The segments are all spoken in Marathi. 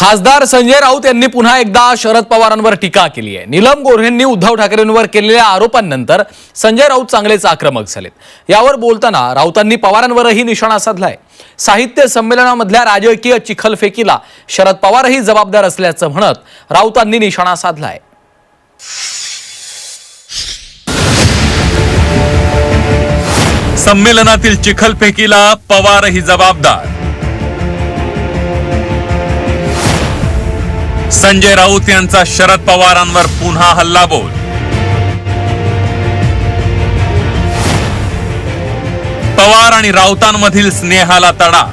खासदार संजय राऊत यांनी पुन्हा एकदा शरद पवारांवर टीका केली आहे. नीलम गोऱ्हेंनी उद्धव ठाकरेंवर केलेल्या आरोपांनंतर संजय राऊत चांगलेच आक्रमक झालेत. यावर बोलताना राऊतांनी पवारांवरही निशाणा साधलाय. साहित्य संमेलनामधल्या राजकीय चिखलफेकीला शरद पवारही जबाबदार असल्याचं म्हणत राऊतांनी निशाणा साधलाय. संमेलनातील चिखलफेकीला पवारही जबाबदार. संजय राऊत यांचा शरद पवारांवर पुन्हा हल्लाबोल. पवार आणि राऊतांमधील स्नेहाला तडा.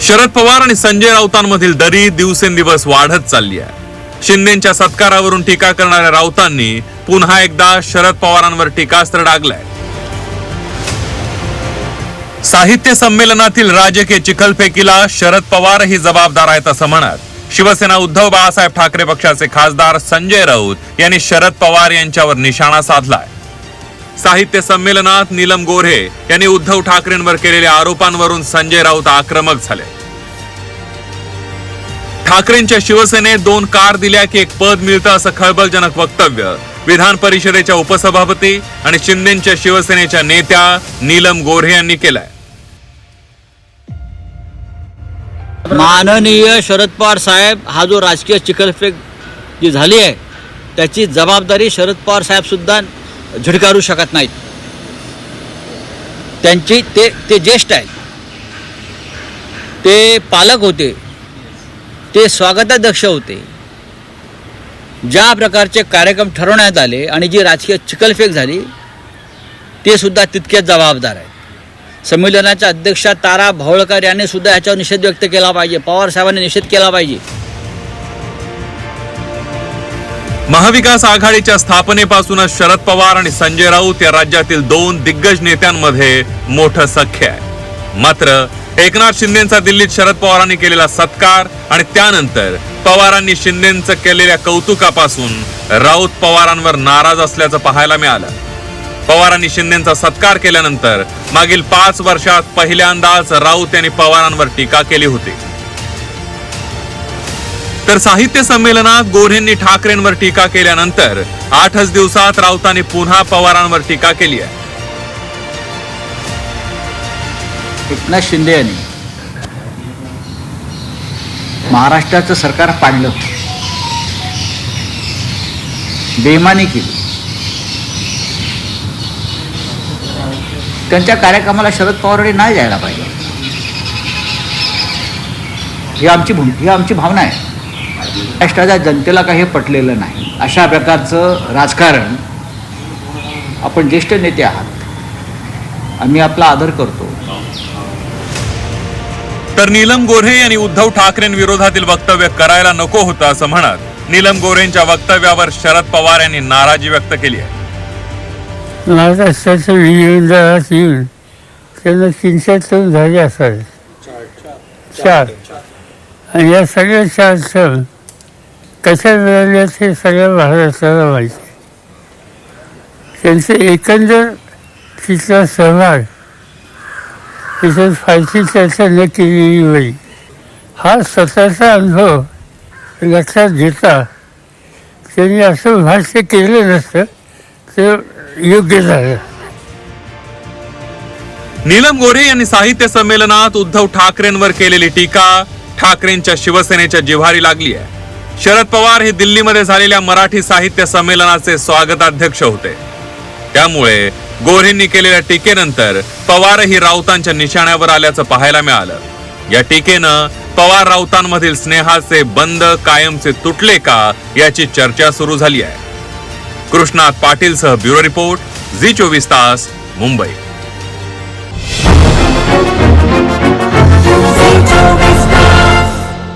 शरद पवार आणि संजय राऊतांमधील दरी दिवसेंदिवस वाढत चालली आहे. शिंदेच्या सत्कारावरून टीका करणाऱ्या राऊतांनी पुन्हा एकदा शरद पवारांवर टीकास्त्र डागलाय. साहित्य संमेलनातील राजकीय चिखलफेकीला शरद पवारही जबाबदार आहेत असं म्हणत शिवसेना उद्धव बाळासाहेब ठाकरे पक्षाचे खासदार संजय राऊत यांनी शरद पवार यांच्यावर निशाणा साधलाय. साहित्य संमेलनात नीलम गोऱ्हे यांनी उद्धव ठाकरेंवर केलेल्या आरोपांवरून संजय राऊत आक्रमक झाले. ठाकरेंच्या शिवसेनेत दोन कार दिल्या की एक पद मिळतं असं खळबळजनक वक्तव्य विधान परिषदेच्या उपसभापती आणि शिंदेच्या शिवसेनेच्या नेत्या नीलम गोऱ्हे यांनी केलंय. माननीय शरद पवार साहेब हा जो राजकीय चिखलफेक जी झाली आहे त्याची जबाबदारी शरद पवार साहेबसुद्धा झिडकारू शकत नाहीत. त्यांची ते ते ज्येष्ठ आहेत. ते पालक होते. ते स्वागताध्यक्ष होते. ज्या प्रकारचे कार्यक्रम ठरवण्यात आले आणि जी राजकीय चिखलफेक झाली ते सुद्धा तितकेच जबाबदार आहे संमेलनाच्या अध्यक्षा तारा भावळकर यांनी सुद्धा याच्यावर निषेध व्यक्त केला पाहिजे. पवार साहेबांनी निषेध केला पाहिजे. महाविकास आघाडीच्या स्थापनेपासूनच शरद पवार आणि संजय राऊत या राज्यातील दोन दिग्गज नेत्यांमध्ये मोठं सख्य आहे. मात्र एकनाथ शिंदेचा दिल्लीत शरद पवारांनी केलेला सत्कार आणि त्यानंतर पवारांनी शिंदेचं केलेल्या कौतुकापासून राऊत पवारांवर नाराज असल्याचं पाहायला मिळालं. पवारांनी शिंदेचा सत्कार केल्यानंतर मागील पाच वर्षात पहिल्यांदाच राऊत यांनी पवारांवर टीका केली होती. तर साहित्य संमेलनात गोऱ्हेंनी ठाकरेंवर टीका केल्यानंतर आठच दिवसात राऊतांनी पुन्हा पवारांवर टीका केली आहे. एकनाथ शिंदे यांनी महाराष्ट्राचं सरकार पाडलं. बेमानी केली. त्यांच्या कार्यक्रमाला शरद पवारांनी नाही जायला पाहिजे. ही आमची भूम ही आमची भावना आहे. महाराष्ट्राच्या जनतेला काही पटलेलं नाही. अशा प्रकारचं राजकारण आपण ज्येष्ठ नेते आहात. आम्ही आपला आदर करतो. तर नीलम गोऱ्हे यांनी उद्धव ठाकरेंविरोधातील वक्तव्य करायला नको होतं असं म्हणत नीलम गोऱ्हेंच्या वक्तव्यावर शरद पवार यांनी नाराजी व्यक्त केली आहे. महाराष्ट्राचं विलीनीकरणात येऊन त्यांना तीनशे टन झाले असाय चार. आणि या सगळ्या चार सण कशा मिळाल्या हे सगळ्या महाराष्ट्राला माहिती. त्यांचे एकंदर तिथला सहभाग तिथं फारशी चर्चा न केलेली वेळी हा स्वतःचा अनुभव लक्षात घेता त्यांनी असं भाष्य केलं नसतं ते योग्य झालं. नीलम गोरे यांनी साहित्य संमेलनात उद्धव ठाकरेंवर केलेली टीका ठाकरेंच्या शिवसेनेच्या जिव्हारी लागली आहे. शरद पवार हे दिल्लीमध्ये झालेल्या मराठी साहित्य संमेलनाचे स्वागताध्यक्ष होते. त्यामुळे गोरेंनी केलेल्या टीकेनंतर पवारही राऊतांच्या निशाण्यावर आल्याचं पाहायला मिळालं. या टीकेनं पवार राऊतांमधील स्नेहाचे बंद कायमचे तुटले का याची चर्चा सुरू झाली आहे. कृष्णात पाटील सह ब्युरो रिपोर्ट झी चोवीस तास मुंबई.